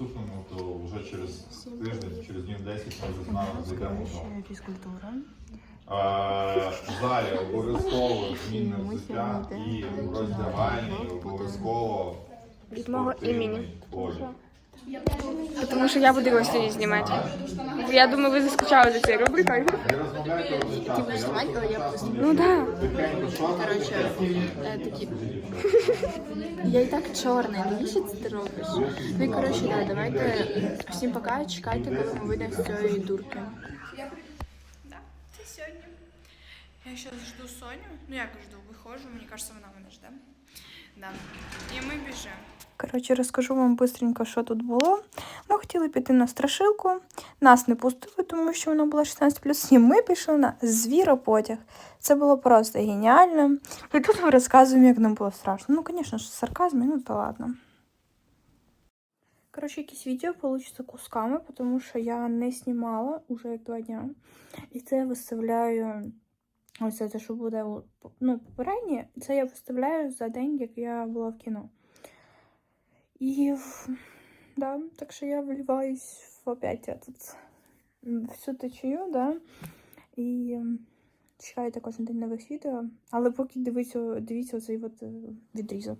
Наступному, то вже через тиждень, через днів 10 ми вже з нами зайдемо фізкультура. В залі обов'язково змінне взуття і в роздягальні обов'язково Від мого імені. Тому що я буду його сьогодні знімати. Я думаю, ви заскучали за цією рубрикою. Взуття, я знімати, але я просто Ну там Коротше, е, такі. Я і так чорний, навіщо це ти робиш? Ну і коротше, да, давайте всім пока, чекайте, коли ми вийдемо з цієї дурки. Да, це сьогодні. Я зараз жду Соню. Ну як жду, виходжу, мені кажется, вона мене жде. Да. І ми біжимо. Коротше, розкажу вам швидко, що тут було. Ми хотіли піти на страшилку, нас не пустили, тому що воно було 16 і ми пішли на звіропотяг. Це було просто геніально. І тут ми розказуємо, як нам було страшно. Ну, звісно ж, сарказм, ну то ладно. Коротше, якісь відео получиться кусками, тому що я не знімала уже два дня. І це я виставляю. Ось це, що буде ну, попереднє, це я виставляю за день, як я була в кіно. І да, так що я вливаюсь в опять этот, всю течію, да. І чекаю чекайте кожен день нових відео. Але поки дивіться, дивіться оцей от е, відрізок.